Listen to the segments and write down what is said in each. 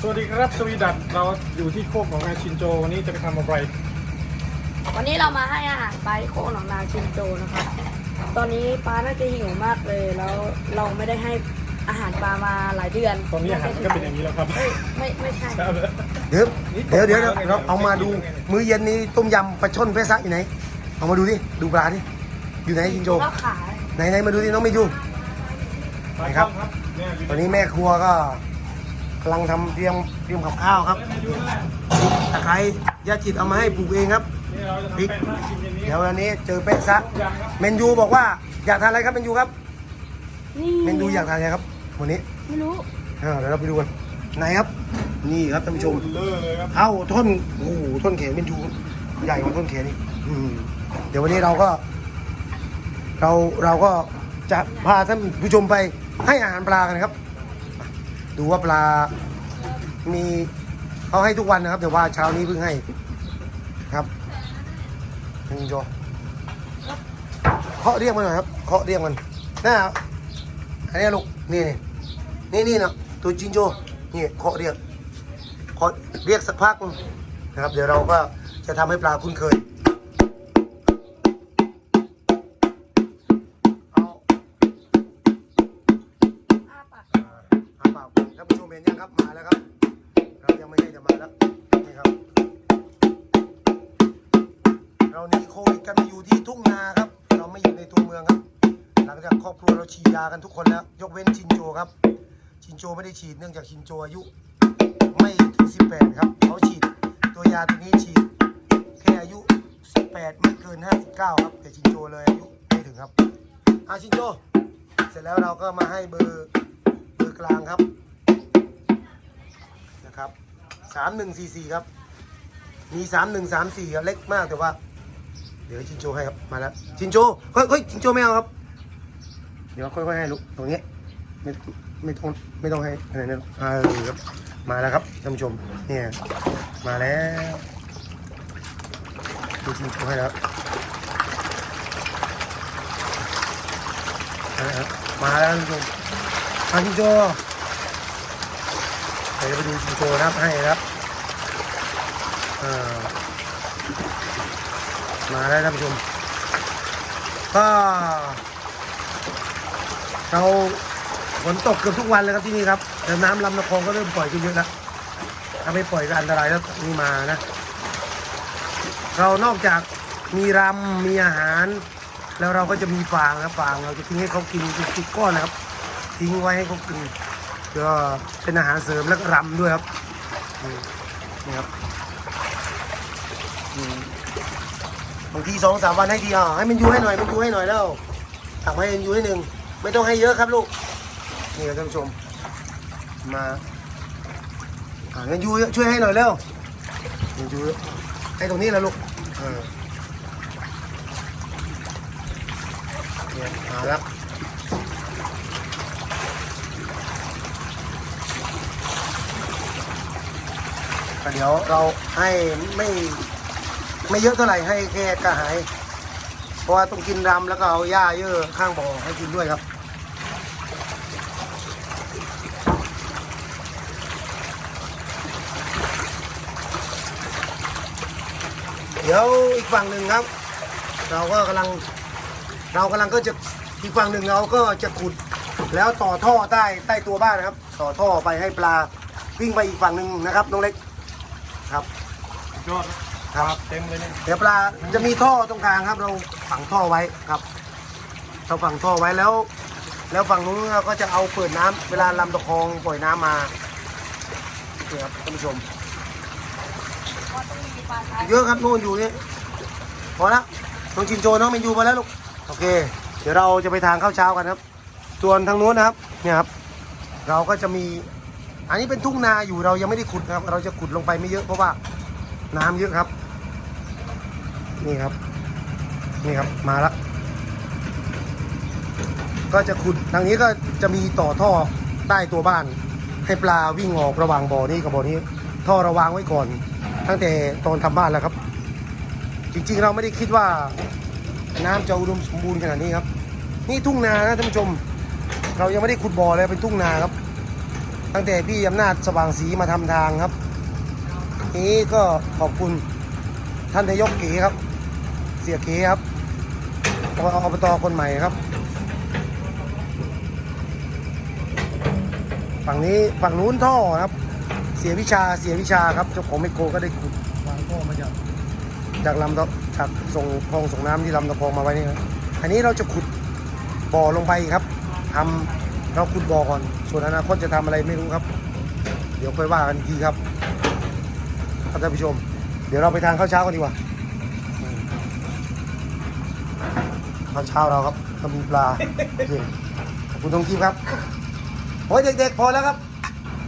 สวัสดีครับสวีดัตเราอยู่ที่โคกของนายชินโจวันนี้จะไปทำอะไรวันนี้เรามาให้อาหารปลาที่โคกหนองนาชินโจนะครับตอนนี้ปลาน่าจะหิวมากเลยแล้วเราไม่ได้ให้อาหารปลามาหลายเดือนตอนนี้อาหารมันก็เป็นอย่างนี้แล้วครับเอ้ยไม่ไม่ใช่เดี๋ยวนี่เดี๋ยวเดี๋ยวตกปลาเราเอามาดูไงมื้อเย็นนี้ต้มยำปลาช่อนเพชรซะอยู่ไหน เอามาดูดิดูปลาดิอยู่ไหนจินโจแล้วขาไหนไหนมาดูดิน้องไม่อยู่ไปครับเนี่ยอยู่ตอนนี้แม่ครัวก็ กำลังทำเตรียมเตรียมกับข้าวครับตะไคร้ยาจิตเอามาให้ปลูกเองครับนี่เราจะทำพริกเป็นน่ากินอย่างนี้เดี๋ยววันนี้เจอเป๊ะซะยำครับเมนยูบอกว่าอยากทานอะไรครับเมนยูครับนี่เมนยูอยากทานอะไรครับวันนี้ไม่รู้อ่าเดี๋ยวเราไปดูกันไหนครับ นี่ครับท่านผู้ชมเลอะเลยครับเท่าท่อนโอ้โหท่อนแขนเป็นยูใหญ่กว่าท่อนแขนนี่อืมเดี๋ยววันนี้เราก็ เราเราก็จะพาท่านผู้ชมไปให้อาหารปลากันครับ ดูว่าปลา มีเขาให้ทุกวันนะครับ แต่ว่าเช้านี้เพิ่งให้ครับนี่โจเคาะเรียกมันหน่อยครับเคาะเรียกมันน่าอันนี้ลูกนี่นี่นี่นี่นะตัวจิงโจนี่เคาะเรียกเขอเรียกสักพักนะครับ เดี๋ยวเราก็จะทำให้ปลาคุ้นเคย ไม่ให้จะมาแล้วนี่ครับ เราหนีโควิดกันมาอยู่ที่ทุ่งนาครับ เราไม่อยู่ในตัวเมืองครับ หลังจากครอบครัวเราฉีดยากันทุกคนแล้ว ยกเว้นชินโจครับ ชินโจไม่ได้ฉีดเนื่องจากชินโจอายุ ไม่ถึง 18 ครับเขาฉีดตัวยาตัวนี้ฉีดแค่อายุ 18 ไม่เกิน 59 ครับ แต่ชินโจเลยอายุไม่ถึงครับอาชินโจเสร็จแล้วเราก็มาให้เบอร์เบอร์กลางครับนะครับ 3144ครับ มี3134ครับเล็กมากแต่ว่า เดี๋ยวชินโจให้ครับมาแล้วชินโจเฮ้ยเฮ้ยชินโจไม่เอาครับ เดี๋ยวค่อยๆให้ลูกตรงนี้ไม่ไม่ต้องไม่ต้องให้อะไรนะอ่ครับมาแล้วครับท่านผู้ชมเนี่ยมาแล้วดูชินโจให้แล้วมาแล้วมาแล้วท่านผู้ชมชินโจ ดี๋ยวไปดูชินโจนะครับให้นะครับมาแล้ท่านผู้ชมก็เราฝนตกเกือบทุกวันเลยครับที่นี่ครับแต่น้ำลำนครก็เริ่มปล่อยขึ้นเยอะแล้วถ้าไม่ปล่อยก็อันตรายแล้วนี่มานะ เรานอกจากมีรำมีอาหาร แล้วเราก็จะมีฟางครับฟางเราจะทิ้งให้เขากินเป็นจุกก้อนนะครับ ทิ้งไว้ให้เขากิน ก็เป็นอาหารเสริมแล้วก็รำด้วยครับนี่ครับบางทีสองสามวันให้ทีอะให้มันยูให้หน่อยมันยูให้หน่อยแล้วตักมาให้มันยูให้หนึ่งไม่ต้องให้เยอะครับลูกนี่ครับท่านผู้ชม มาอ่าเงินยูช่วยให้หน่อยเร็วเงินยูให้ตรงนี้แหละลูกเออเนี่ยมาแล้ว ก็เดี๋ยวเราให้ไม่ไม่เยอะเท่าไหร่ให้แค่กระหาย เพราะว่าต้องกินรำแล้วก็เอาหญ้าเยอะข้างบ่อให้กินด้วยครับเดี๋ยวอีกฝั่งหนึ่งครับ เราก็กำลังเรากำลังก็จะอีกฝั่งหนึ่งเราก็จะขุดแล้วต่อท่อใต้ใต้ตัวบ้านนะครับ ต่อท่อไปให้ปลาวิ่งไปอีกฝั่งหนึ่งนะครับน้องเล็ก ครับสุดยอดครับเต็มเลยเนี่ยเดี๋ยวปลาจะมีท่อตรงกลางครับ เราฝังท่อไว้ครับเราฝังท่อไว้แล้ว แล้วฝั่งนู้นเราก็จะเอาเปิดน้ำเวลาลำตะคองปล่อยน้ำมานี่ครับท่านผู้ชมก็ต้องมีปลาไทยเยอะครับนู่นอยู่นี่พอละน้องจินโจน้องเมนยูมาแล้วลูกโอเค เดี๋ยวเราจะไปทานข้าวเช้ากันครับ ส่วนทางนู้นนะครับเนี่ยครับ เราก็จะมี อันนี้เป็นทุ่งนาอยู่เรายังไม่ได้ขุดครับ เราจะขุดลงไปไม่เยอะเพราะว่าน้ำเยอะครับ นี่ครับ นี่ครับมาละก็จะขุดทางนี้ก็จะมีต่อท่อใต้ตัวบ้าน ให้ปลาวิ่งออกระหว่างบ่อนี้กับบ่อนี้ ท่อระวางไว้ก่อน ตั้งแต่ตอนทำบ้านแล้วครับ จริงๆเราไม่ได้คิดว่า น้ำจะอุดมสมบูรณ์ขนาดนี้ครับ นี่ทุ่งนานะท่านผู้ชม เรายังไม่ได้ขุดบ่อเลยเป็นทุ่งนาครับ ตั้งแต่พี่อำนาจสว่างศรีมาทำทางครับ นี้ก็ขอบคุณท่านนายกเก๋ครับ เสียเก๋ครับอบตคนใหม่ครับ ฝั่งนี้ฝั่งนู้นท่อครับ เสียวิชาเสียวิชาครับเจ้าของไมโครก็ได้ขุดวางท่อมาจากจากลำตะจากส่งคลองส่งน้ำที่ลำตะคองมาไว้นี่ครับอันนี้เราจะขุดบ่อลงไปครับทำ เราขุดบ่อก่อน ส่วนอนาคตจะทำอะไรไม่รู้ครับ เดี๋ยวค่อยว่ากันกทีครับครับท่านผู้ชม เดี๋ยวเราไปทานข้าวเช้ากันดีกว่าข้าวเช้าเราครับก็มีปลาโอเคขอบคุณทงทีมครับโอ้ยเด็กๆพอแล้วครับ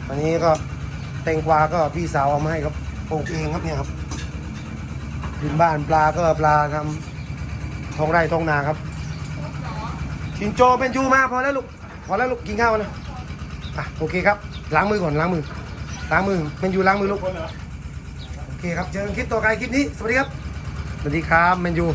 วันนี้ก็แตงกวาก็พี่สาวเอามาให้ครับปลูกเองครับเนี่ยครับดินบ้านปลาก็ปลาทำท้องไร่ท้องนาครับชินโจเป็นจูมาพอแล้วลูก อแล้วลูกกินข้าวนะอะโอเคครับ ล้างมือก่อนล้างมือ ล้างมือมันอยู่ล้างมือลูก โอเคครับ เจอกันคลิปต่อไปคลิปนี้ สวัสดีครับ สวัสดีครับเมนยู